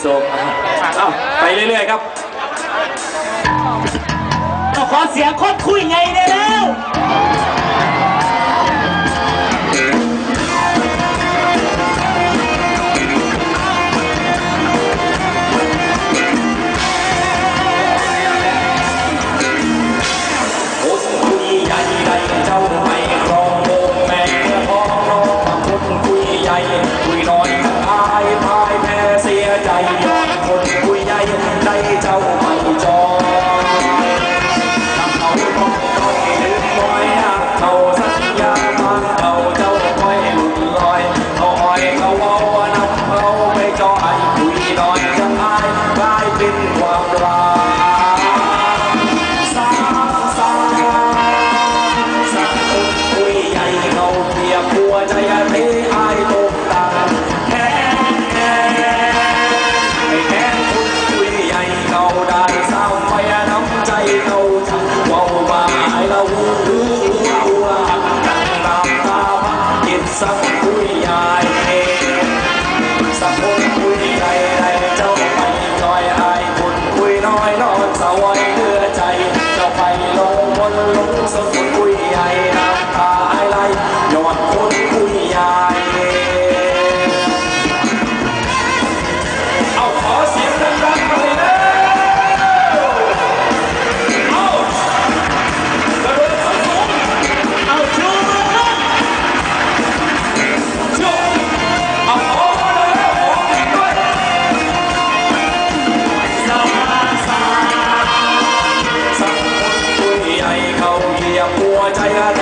โซมเอาไปเรื่อยๆครับ ขอเสียงคนคุยไงได้แล้ว what I have made. ยบหัวใจอะไร